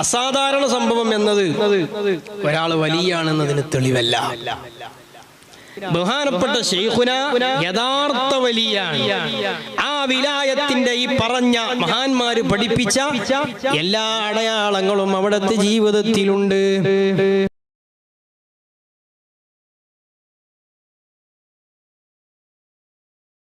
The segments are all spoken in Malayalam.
അസാധാരണ സംഭവം എന്നത് ഒരാൾ വലിയാണെന്നതിന് തെളിവല്ല. ബഹുമാനപ്പെട്ട ഷെയ്ഖുന യഥാർത്ഥ വലിയാണ്. ആ വിലായത്തിന്റെ ഈ പറഞ്ഞ മഹാന്മാര് പഠിപ്പിച്ച എല്ലാ അടയാളങ്ങളും അവിടുത്തെ ജീവിതത്തിലുണ്ട്.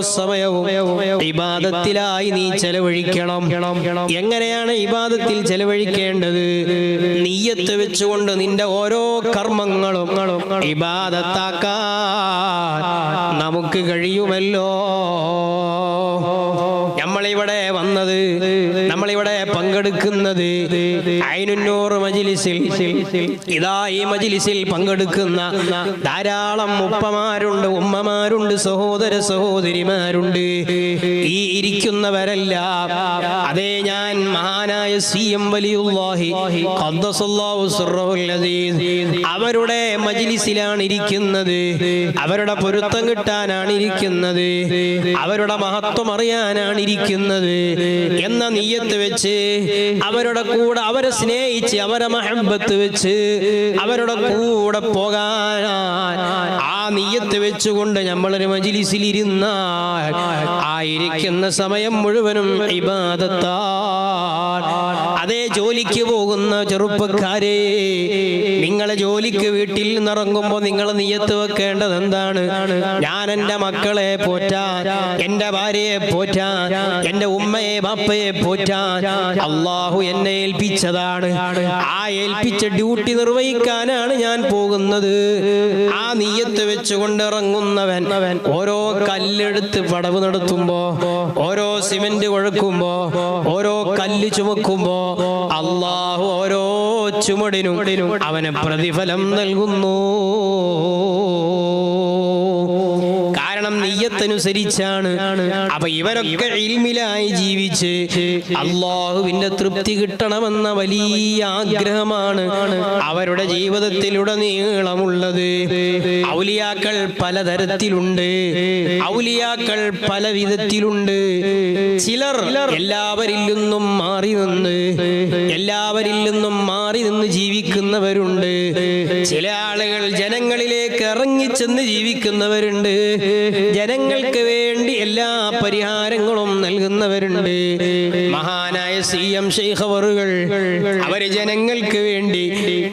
സമയവും നീ ചെലവഴിക്കണം. എങ്ങനെയാണ് ഇബാദത്തിൽ ചെലവഴിക്കേണ്ടത്? നീയത്ത് വെച്ചുകൊണ്ട് നിന്റെ ഓരോ കർമ്മങ്ങളും ഇബാദത്താക്കാൻ നമുക്ക് കഴിയുമല്ലോ. നമ്മളിവിടെ വന്നത് നമ്മളിവിടെ പങ്കെടുക്കുന്നത് അയിനുന്നൂറ് മജിലിസിൽ ഇതാ ഈ മജിലിസിൽ പങ്കെടുക്കുന്ന ധാരാളം ഉപ്പമാരുണ്ട് ഉമ്മമാരുണ്ട് സഹോദര സഹോദരിമാരുണ്ട്. ഈ ഇരിക്കുന്നവരല്ല. അതേ ഞാൻ മഹാനായ സി എം വലിയുല്ലാഹി അവരുടെ മജിലിസിലാണ് ഇരിക്കുന്നത്. അവരുടെ പൊരുത്തം കിട്ടാനാണ് ഇരിക്കുന്നത്. അവരുടെ മഹത്വം അറിയാനാണ് ഇരിക്കുന്നത്. എന്ന നീയത്ത് വെച്ച് അവരുടെ കൂടെ അവരെ സ്നേഹിച്ച് അവരെ മഹബത്ത് വെച്ച് അവരുടെ കൂടെ പോകാൻ ആ നീയത്ത് വെച്ചുകൊണ്ട് നമ്മളൊരു മജിലിസിൽ ഇരുന്നാൽ ആയിരിക്കുന്ന സമയം മുഴുവനും ഇബാദത്താ അതേ ജോലിക്ക് പോകുന്ന ചെറുപ്പക്കാരെ നിങ്ങളെ ജോലിക്ക് വീട്ടിൽ നിന്നിറങ്ങുമ്പോൾ നിങ്ങൾ നീയത്ത് വെക്കേണ്ടത് എന്താണ്? ഞാൻ എന്റെ മക്കളെ പോറ്റാൻ എന്റെ ഭാര്യയെ പോറ്റാൻ എന്റെ ഉമ്മയെ ബാപ്പയെ പോറ്റാൻ അള്ളാഹു എന്നെ ഏൽപ്പിച്ചതാണ്. ആ ഏൽപ്പിച്ച ഡ്യൂട്ടി നിർവഹിക്കാനാണ് ഞാൻ പോകുന്നത്. ആ നീയത്ത് വെച്ചുകൊണ്ട് ഇറങ്ങുന്നവൻ ഓരോ കല്ലെടുത്ത് പടവ് നടത്തുമ്പോ ഓരോ സിമന്റ് കൊഴക്കുമ്പോ ഓരോ കല്ല് ചുമക്കുമ്പോ അള്ളാഹു ഓരോ ചുമടിനും അവന് പ്രതിഫലം നൽകുന്നു. നെയ്യത്തനുസരിച്ചാണ് അപ്പൊ ഇവരൊക്കെ ഇൽമിലായി ജീവിച്ച് അള്ളാഹുവിന്റെ തൃപ്തി കിട്ടണമെന്ന വലിയ ആഗ്രഹമാണ് അവരുടെ ജീവിതത്തിലുടനീളമുള്ളത്. ഔലിയാക്കൾ പലതരത്തിലുണ്ട്. ഔലിയാക്കൾ പല വിധത്തിലുണ്ട്. ചിലർ എല്ലാവരിൽ നിന്നും മാറി നിന്ന് എല്ലാവരിൽ നിന്നും മാറി നിന്ന് ജീവിക്കുന്നവരുണ്ട്. ചില ആളുകൾ ഇറങ്ങിച്ചെന്ന് ജീവിക്കുന്നവരുണ്ട്. ജനങ്ങൾക്ക് വേണ്ടി എല്ലാ പരിഹാരങ്ങളും നൽകുന്നവരുണ്ട്. മഹാനായ സി എം ഷെയ്ഖവറുകൾ അവർ ജനങ്ങൾക്ക് വേണ്ടി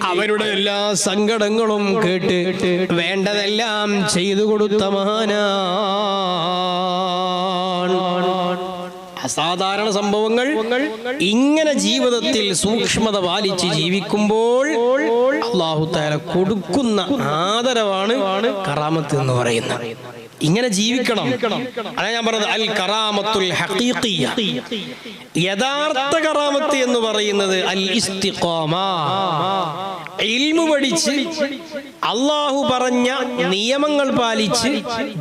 അവരുടെ എല്ലാ സങ്കടങ്ങളും കേട്ട് വേണ്ടതെല്ലാം ചെയ്തു കൊടുത്ത മഹാനാണ് അസാധാരണ സംഭവങ്ങൾ ഇങ്ങനെ ജീവിതത്തിൽ സൂക്ഷ്മത പാലിച്ച് ജീവിക്കുമ്പോൾ അള്ളാഹു താല കൊടുക്കുന്ന ആദരവാണ് കറാമത്ത് എന്ന് പറയുന്നത്. ഇങ്ങനെ ജീവിക്കണം. അതാ ഞാൻ പറഞ്ഞത് അൽ കറാമത്തുൽ ഹഖീഖിയ. യഥാർത്ഥ കറാമത്ത് എന്ന് പറയുന്നത് അൽ ഇസ്തിഖാമ. ഇൽമു പഠിച്ച് അള്ളാഹു പറഞ്ഞ നിയമങ്ങൾ പാലിച്ച്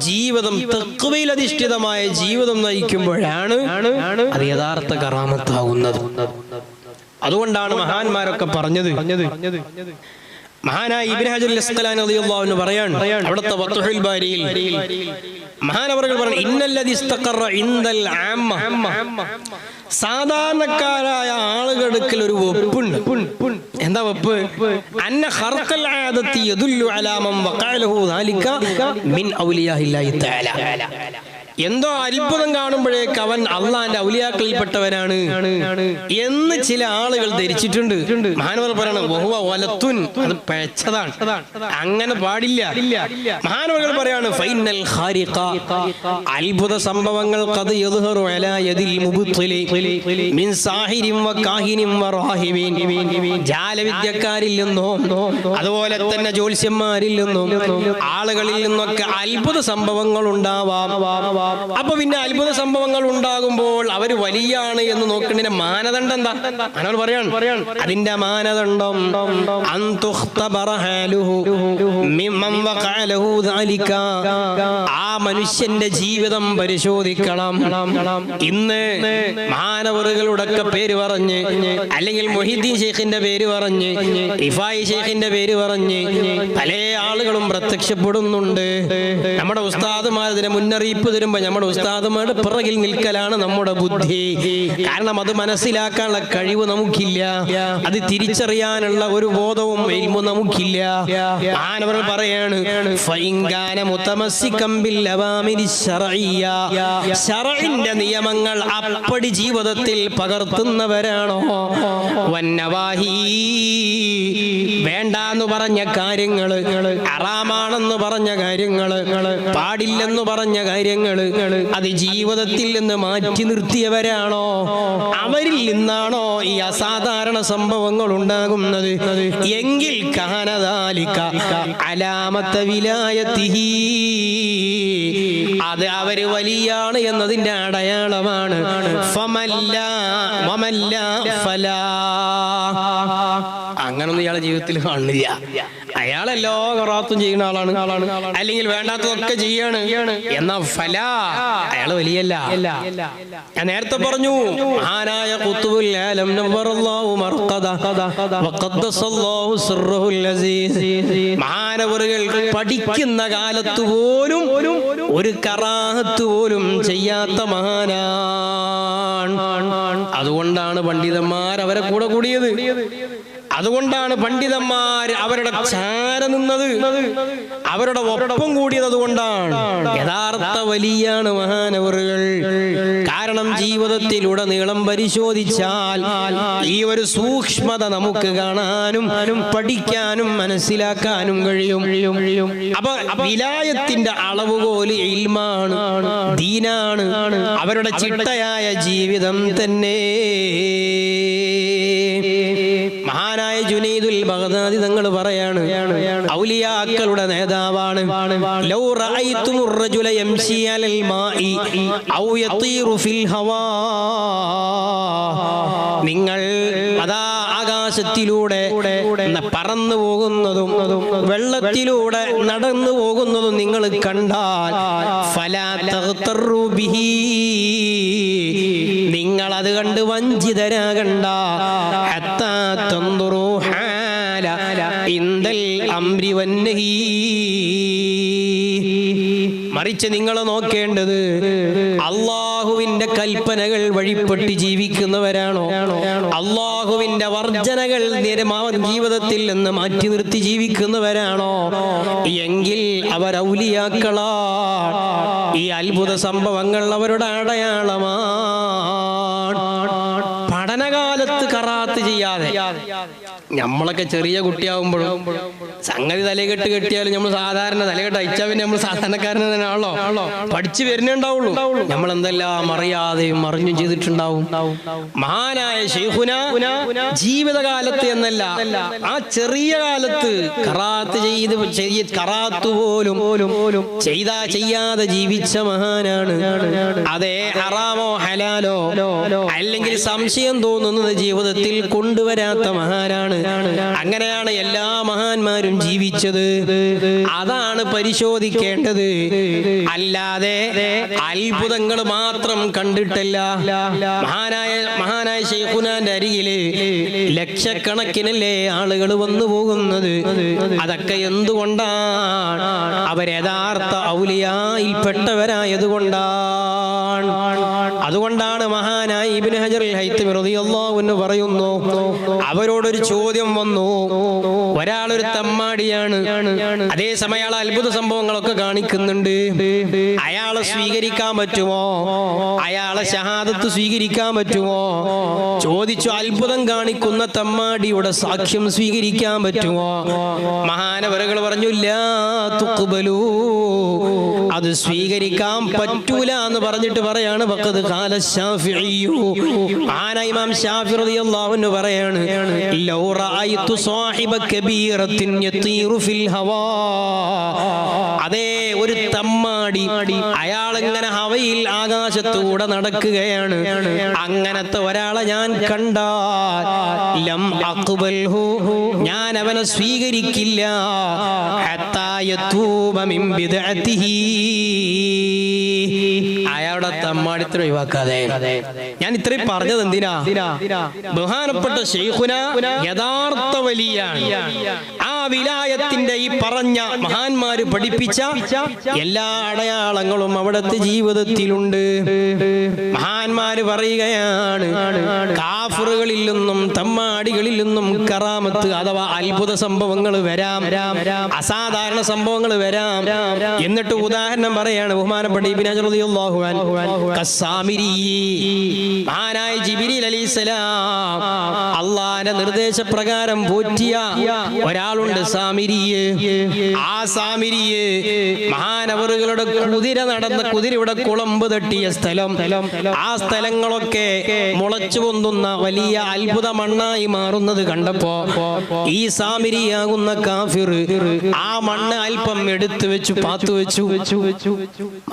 ജീവിതം തെക്കുവയിൽ അധിഷ്ഠിതമായ ജീവിതം നയിക്കുമ്പോഴാണ് അത് യഥാർത്ഥ കറാമത്താകുന്നത്. അതുകൊണ്ടാണ് മഹാന്മാരൊക്കെ പറഞ്ഞത്. മഹാനായ അസ്ഖലാനി റളിയല്ലാഹു അൻഹു അവിടുത്തെ ബാരിയിൽ പറഞ്ഞു ഇന്നല്ലദി ഇസ്തഖറ ഇൻദൽ ആമ്മ. സാധാരണക്കാരായ ആളുകൾക്ക് ഒരു വെപ്പുണ്ട് എന്താ വെപ്പ് അന്ന ഖർഖൽ ആദത്തി യദുല്ലു അലാ മൻ വഖഅലഹു ദാലിക മിൻ ഔലിയാഹില്ലാഹി തആല എന്തോ അത്ഭുതം കാണുമ്പോഴേക്ക് അവൻ അള്ളാന്റെ ഔലിയാക്കളിൽപ്പെട്ടവനാണ്. എന്ന് ചില ആളുകൾ ധരിച്ചിട്ടുണ്ട്. മഹാനവർ പറയണം ബഹുവ അത് പിഴച്ചതാണ്. അങ്ങനെ പാടില്ല. മഹാനവകൾ പറയാണ് ഫൈനൽ അത്ഭുത സംഭവങ്ങൾ ജാലവിദ്യക്കാരിൽ നിന്നും അതുപോലെ തന്നെ ജ്യോത്സ്യന്മാരിൽ നിന്നും ആളുകളിൽ നിന്നൊക്കെ അത്ഭുത സംഭവങ്ങൾ ഉണ്ടാവാം. അപ്പൊ പിന്നെ അത്ഭുത സംഭവങ്ങൾ ഉണ്ടാകുമ്പോൾ അവർ വലിയാണ് എന്ന് നോക്കുന്നതിന്റെ മാനദണ്ഡം എന്താ? അനവർ പറയാണ്. അതിന്റെ മാനദണ്ഡം. ആ മനുഷ്യന്റെ ജീവിതം പരിശോധിക്കണം. ഇന്ന് മാനവറുകളുടെ പേര് പറഞ്ഞ് അല്ലെങ്കിൽ മൊഹിദ്ദീൻ ഷെയ്ഖിന്റെ പേര് പറഞ്ഞ് ഇഫായി ഷെയ്ഖിന്റെ പേര് പറഞ്ഞ് പല ആളുകളും പ്രത്യക്ഷപ്പെടുന്നുണ്ട്. നമ്മുടെ ഉസ്താദുമാർ ഇതിനെ മുന്നറിയിപ്പ് തരുമ്പോ നമ്മുടെ ഉസ്താദുമാരുടെ പിറകിൽ നിൽക്കലാണ് നമ്മുടെ ബുദ്ധി. കാരണം അത് മനസ്സിലാക്കാനുള്ള കഴിവ് നമുക്കില്ല. അത് തിരിച്ചറിയാനുള്ള ഒരു ബോധവും എൽമു നമുക്കില്ല. മാനവർ പറയാണ്. ശറഇന്റെ നിയമങ്ങൾ അപ്പടി ജീവിതത്തിൽ പകർത്തുന്നവരാണോ? വന്നവാഹി വേണ്ടാന്ന് പറഞ്ഞ കാര്യങ്ങൾ അറാമാണെന്ന് പറഞ്ഞ കാര്യങ്ങൾ പാടില്ലെന്ന് പറഞ്ഞ കാര്യങ്ങൾ അത് ജീവിതത്തിൽ നിന്ന് മാറ്റി നിർത്തിയവരാണോ? അവരിൽ നിന്നാണോ ഈ അസാധാരണ സംഭവങ്ങൾ ഉണ്ടാകുന്നത്? എങ്കിൽ കാനതാലിക്ക അലാമത്ത വിലായത്തിഹി. അത് അവർ വലിയാണ് എന്നതിന്റെ അടയാളമാണ്. ഫമല്ല വമല്ല ഫലാ. അങ്ങനൊന്നും ഇയാളെ ജീവിതത്തിൽ കാണില്ല. അയാളെല്ലോ കറാത്തും ചെയ്യുന്ന ആളാണ്. ആളാണ് അല്ലെങ്കിൽ വേണ്ടാത്തതൊക്കെ ചെയ്യാണ്. എന്നാ ഫല. അയാൾ വലിയല്ല. ഞാൻ നേരത്തെ പറഞ്ഞു ആനായ നവ്വറല്ലാഹു മർഖദ മഹാനവറുകൾ പഠിക്കുന്ന കാലത്ത് പോലും ഒരു കറാഹത്ത് പോലും ചെയ്യാത്ത മഹാനാണ്. അതുകൊണ്ടാണ് പണ്ഡിതന്മാർ അവരെ കൂടെ കൂടിയത്. അതുകൊണ്ടാണ് പണ്ഡിതന്മാർ അവരുടെ ചാര നിന്നത്. അവരുടെ ഒപ്പം കൂടിയത് അതുകൊണ്ടാണ്. യഥാർത്ഥ വലിയാണ് മഹാനവറുകൾ. കാരണം ജീവിതത്തിലുടനീളം പരിശോധിച്ചാൽ ഈ ഒരു സൂക്ഷ്മത നമുക്ക് കാണാനും പഠിക്കാനും മനസ്സിലാക്കാനും കഴിയും. അപ്പൊ വിലായത്തിന്റെ അളവുകോൽ ഇൽമാണ് ദീനാണ്. അവരുടെ ചിട്ടയായ ജീവിതം തന്നെ. ബഗ്ദാദി തങ്ങൾ പറയാണ് ഔലിയാക്കളുടെ നേതാവാണ്. ലൗ റജുല മാഇ ഔ യതീറു ഫിൽ ഹവാ. നിങ്ങൾ അതാ ആകാശത്തിലൂടെ പറന്നു പോകുന്നതും വെള്ളത്തിലൂടെ നടന്നു പോകുന്നതും നിങ്ങൾ കണ്ടാൽ നിങ്ങൾ അത് കണ്ട് വഞ്ചിതരാകണ്ട. ഹത്താ തന്തുറൂ ഹാല ഇന്ദൽ അംരി മറിച്ച് നിങ്ങൾ നോക്കേണ്ടത് അള്ളാഹുവിന്റെ കൽപ്പനകൾ വഴിപ്പെട്ട് ജീവിക്കുന്നവരാണോ? അള്ളാഹുവിന്റെ വർജനകൾ ജീവിതത്തിൽ നിന്ന് മാറ്റി നിർത്തി ജീവിക്കുന്നവരാണോ? എങ്കിൽ അവർ ഔലിയാക്കളാ. ഈ അത്ഭുത സംഭവങ്ങൾ അവരുടെ അടയാളമാണ്. പഠനകാലത്ത് കറാത്ത് ചെയ്യാതെ നമ്മളൊക്കെ ചെറിയ കുട്ടിയാവുമ്പോഴും സംഗതി തലകെട്ട് കെട്ടിയാലും നമ്മൾ സാധാരണ തലകെട്ട് അയച്ചാൽ പിന്നെ നമ്മൾ സാധാരണക്കാരൻ തന്നെയാണല്ലോ. പഠിച്ചു വരുന്നുണ്ടാവുള്ളൂ. നമ്മൾ എന്തെല്ലാം അറിയാതെയും അറിഞ്ഞും ചെയ്തിട്ടുണ്ടാവും. മഹാനായ ജീവിതകാലത്ത് എന്നല്ല ആ ചെറിയ കാലത്ത് കറാത്ത് ചെയ്ത് കറാത്ത് പോലും ചെയ്താ ചെയ്യാതെ ജീവിച്ച മഹാനാണ്. അതെ ഹറാമോ ഹലാലോ അല്ലെങ്കിൽ സംശയം തോന്നുന്നത് ജീവിതത്തിൽ കൊണ്ടുവരാത്ത മഹാനാണ്. അങ്ങനെയാണ് എല്ലാ മഹാന്മാരും ജീവിച്ചത്. അതാണ് പരിശോധിക്കേണ്ടത്. അല്ലാതെ അത്ഭുതങ്ങൾ മാത്രം കണ്ടിട്ടല്ല. മഹാനായ മഹാനായ ഷെയ്ഖുനാന്റെ അരികിൽ ലക്ഷക്കണക്കിനല്ലേ ആളുകൾ വന്നു പോകുന്നത്. അതൊക്കെ എന്തുകൊണ്ടാണ്? അവർ യഥാർത്ഥ ഔലിയായിൽപ്പെട്ടവരായത് കൊണ്ടാണ് അതുകൊണ്ടാണ് മഹാനായ ഇബ്നു ഹജർ ഹൈത്തമി റളിയല്ലാഹു അൻഹു പറയുന്നു അവരോടൊരു ചോദ്യം വന്നു. ഒരാളൊരു തമ്മാടിയാണ്. അതേ സമയം അയാൾ അത്ഭുത സംഭവങ്ങളൊക്കെ കാണിക്കുന്നുണ്ട്. അയാളെ സ്വീകരിക്കാൻ പറ്റുമോ? അയാളെ ഷഹാദത്ത് സ്വീകരിക്കാൻ പറ്റുമോ? ചോദിച്ചു അത്ഭുതം കാണിക്കുന്ന തമ്മാടിയുടെ സാക്ഷ്യം സ്വീകരിക്കാൻ പറ്റുമോ? മഹാനവരകൾ പറഞ്ഞു ലാ തുഖ്ബലൂ. അത് സ്വീകരിക്കാൻ പറ്റൂല എന്ന് പറഞ്ഞിട്ട് പറയാണ് ശാഫിഈയു. ആന ഇമാം ഷാഫി പറയാണ് ലൗ റഅയ്തു സാഹിബ അതേ ഒരു തമ്മാടി അയാളിങ്ങനെ ഹവയിൽ ആകാശത്തൂടെ നടക്കുകയാണ്. അങ്ങനത്തെ ഒരാളെ ഞാൻ കണ്ടാൽ ലം അഖ്ബൽഹു ഞാൻ അവനെ സ്വീകരിക്കില്ല. ഹത്താ യതൂബ മിൻ ബിദ്അത്തിഹി. അയാളുടെ തമ്മാടിത്തരം ഒഴിവാക്കാതെ. ഞാൻ ഇത്രയും പറഞ്ഞത് എന്തിനാ? ബഹുമാനപ്പെട്ട ഷെയ്ഖുന യഥാർത്ഥ വലിയാണ്. ആ വിലായത്തിന്റെ ഈ പറഞ്ഞ മഹാന്മാര് പഠിപ്പിച്ച എല്ലാ അടയാളങ്ങളും അവിടുത്തെ ജീവിതത്തിലുണ്ട്. മഹാന്മാര് പറയുകയാണ് കാഫറുകളിൽ നിന്നും തമ്മാടികളിൽ നിന്നും കറാമത്ത് അഥവാ അത്ഭുത സംഭവങ്ങൾ വരാം അസാധാരണ സംഭവങ്ങൾ വരാം. എന്നിട്ട് ഉദാഹരണം പറയാണ് ബഹുമാനപ്പെട്ട അള്ളാന്റെ നിർദ്ദേശപ്രകാരം പോറ്റിയ ഒരാളുണ്ട്. സാമിരിയെ ആ സാമിരിയെ മഹാനവറുകളുടെ കുതിര നടന്ന കുതിരയുടെ കുളമ്പ് തട്ടിയ സ്ഥലം. ആ സ്ഥലങ്ങളൊക്കെ മുളച്ചു പൊന്തുന്ന വലിയ അത്ഭുത മണ്ണായി മാറുന്നത് കണ്ടപ്പോ ഈ സാമിരിയാകുന്ന കാഫിർ ആ മണ്ണ് അല്പം എടുത്തു വെച്ചു പാത്തു വെച്ചു.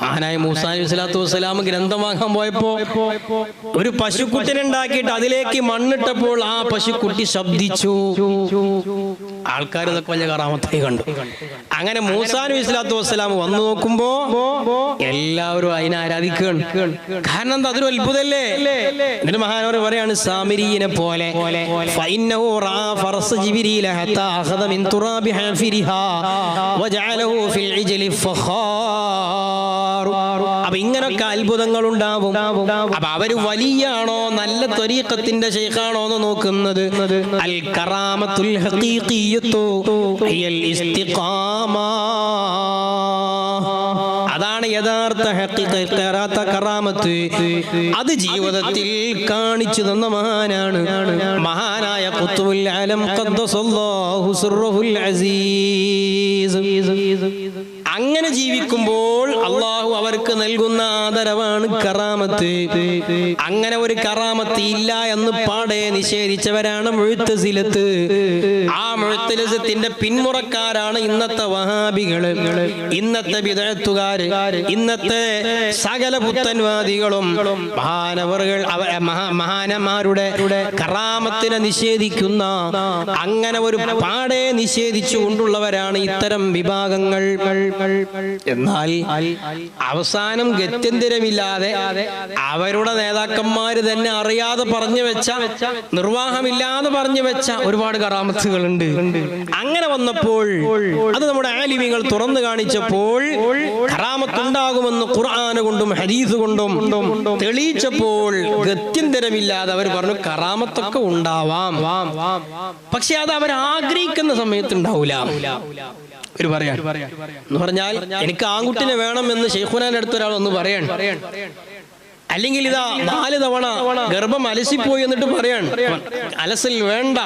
മഹാനായ മൂസാ നബി സ്വലാത്തു വസ്സലാം ഗ്രന്ഥം വാങ്ങാൻ പോയപ്പോ ഒരു പശുക്കുട്ടിനുണ്ടാക്കിയിട്ട് അതിലേക്ക് മണ്ണിട്ടപ്പോൾ ആ പശുക്കുട്ടി ശബ്ദിച്ചു. ആൾക്കാർ ഇതൊക്കെ വലിയ കറാമത്തായി കണ്ടു. അങ്ങനെ മൂസാനു നബി സ്വലാത്തു വസ്സലാം വന്നു നോക്കുമ്പോ എല്ലാവരും അതിനെ ആരാധിക്കുകയാണ്. കാരണം എന്താ? അതൊരു അത്ഭുതല്ലേ? എന്നിട്ട് മഹാനവർ പറയാണ് സാമിരീനെ പോലെ. ഫൈന്നഹു അപ്പൊ ഇങ്ങനൊക്കെ അത്ഭുതങ്ങൾ ഉണ്ടാവും അപ്പൊ അവർ വലിയാണോ നല്ല ത്വരീഖത്തിന്റെ ശൈഖാണോ എന്ന് നോക്കുന്നത്? അൽ കറാമത്തുൽ ഇസ്തിഖാമ. അതാണ് യഥാർത്ഥ കറാമത്ത്. അത് ജീവിതത്തിൽ കാണിച്ചു തന്ന മഹാനാണ്. മഹാനായ അസീസ്. അങ്ങനെ ജീവിക്കുമ്പോൾ നൽകുന്ന ആദരവാണ് കറാമത്ത്. അങ്ങനെ ഒരു കറാമത്ത് ഇല്ല എന്ന് പാടെ നിഷേധിച്ചവരാണ് മുഴുത്തസിലത്ത്. ആ മുഴുത്തലസത്തിന്റെ പിന്മുറക്കാരാണ് ഇന്നത്തെ വഹാബികൾ ഇന്നത്തെ വിതഴത്തുകാര് ഇന്നത്തെ സകല പുത്തൻവാദികളും. മഹാനവറുകൾ മഹാനന്മാരുടെ കറാമത്തിനെ നിഷേധിക്കുന്ന അങ്ങനെ ഒരു പാടെ നിഷേധിച്ചു കൊണ്ടുള്ളവരാണ് ഇത്തരം വിഭാഗങ്ങൾ. എന്നാൽ അവസാനം ഗത്യന്തരമില്ലാതെ അവരുടെ നേതാക്കന്മാര് തന്നെ അറിയാതെ പറഞ്ഞു വെച്ച നിർവാഹമില്ലാതെ പറഞ്ഞു വെച്ച ഒരുപാട് കറാമത്തുകളുണ്ട്. അങ്ങനെ വന്നപ്പോൾ അത് നമ്മുടെ ആലിമികൾ തുറന്നു കാണിച്ചപ്പോൾ കറാമത്തുണ്ടാകുമെന്ന് ഖുർആാന കൊണ്ടും ഹരീസ് കൊണ്ടും തെളിയിച്ചപ്പോൾ ഗത്യന്തരമില്ലാതെ അവർ പറഞ്ഞു കറാമത്തൊക്കെ ഉണ്ടാവാം. പക്ഷെ അത് അവർ ആഗ്രഹിക്കുന്ന സമയത്ത് ഉണ്ടാവൂല ഒരു പറയാൻ. എന്ന് പറഞ്ഞാൽ എനിക്ക് ആൺകുട്ടിനെ വേണം എന്ന് ഷെയ്ഖുനാന്റെ അടുത്ത് ഒരാൾ ഒന്ന് പറയാൻ അല്ലെങ്കിൽ ഇതാ നാല് തവണ ഗർഭം അലസിപ്പോയി എന്നിട്ട് പറയാണ്. അലസൽ വേണ്ട.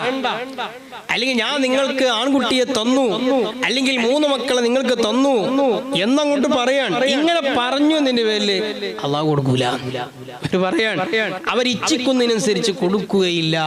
അല്ലെങ്കിൽ ഞാൻ നിങ്ങൾക്ക് ആൺകുട്ടിയെ തന്നു. അല്ലെങ്കിൽ മൂന്ന് മക്കളെ നിങ്ങൾക്ക് തന്നു. എന്നങ്ങോട്ട് പറയാണ്. ഇങ്ങനെ പറഞ്ഞു എന്നതിന്റെ പേരിൽ അള്ളാഹ് കൊടുക്കൂല. അവർ പറയാണ്. അവർ കൊടുക്കുകയില്ല.